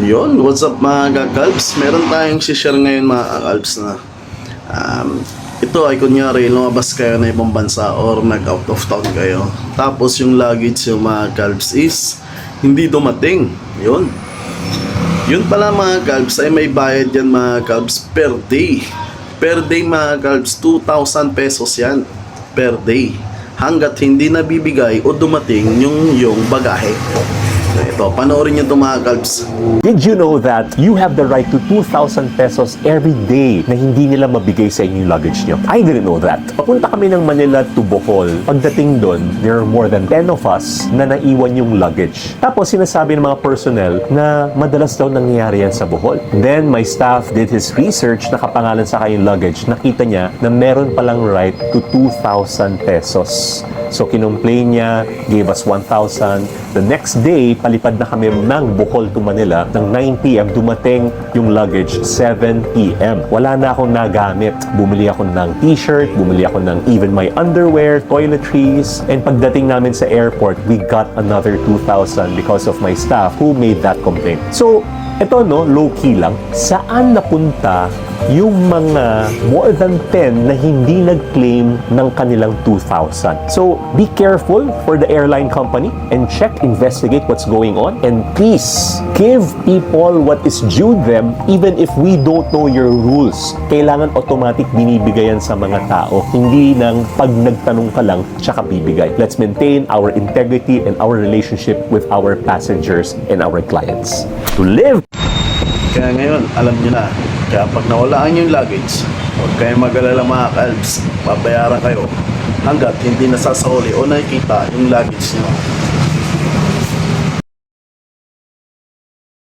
Yun, what's up mga kalbs? Meron tayong share ngayon mga kalbs na um, ito ay kunyari lumabas kayo na ibang bansa or nag out of town kayo. Tapos yung luggage yung mga kalbs is hindi dumating. Yun. Yun pala mga kalbs ay may bayad yan mga kalbs per day. Per day mga kalbs, 2,000 pesos yan. Per day. Hanggat hindi nabibigay o dumating yung yung bagahe. Ito, panoorin nyo ito mga kalbs. Did you know that you have the right to 2,000 pesos every day na hindi nila mabigay sa inyong luggage nyo? I didn't know that. Papunta kami ng Manila to Bohol. Pagdating doon, there are more than 10 of us na naiwan yung luggage. Tapos sinasabi ng mga personnel na madalas daw nangyayari yan sa Bohol. Then my staff did his research, nakapangalan sa kayong luggage. Nakita niya na meron palang right to 2,000 pesos. So kinomplain niya, gave us 1,000. The next day, palipad na kami ng Bohol to Manila. Ng 9pm, dumating yung luggage 7pm. Wala na akong nagamit. Bumili ako ng t-shirt, bumili ako ng even my underwear, toiletries. And pagdating namin sa airport, we got another 2,000 because of my staff who made that complaint. So, ito no, low-key lang. Saan napunta yung mga more than 10 na hindi nag-claim ng kanilang 2,000? So, be careful for the airline company and check, investigate what's going on. And please, give people what is due them even if we don't know your rules. Kailangan automatic binibigayan sa mga tao. Hindi nang pag nagtanong ka lang, tsaka bibigay. Let's maintain our integrity and our relationship with our passengers and our clients. To live Kaya ngayon, alam nyo na. Kaya pag nawalaan yung luggage, huwag kayong mag-alala mga kalbs. Babayaran kayo hanggat hindi nasasahuli o nakikita yung luggage nyo.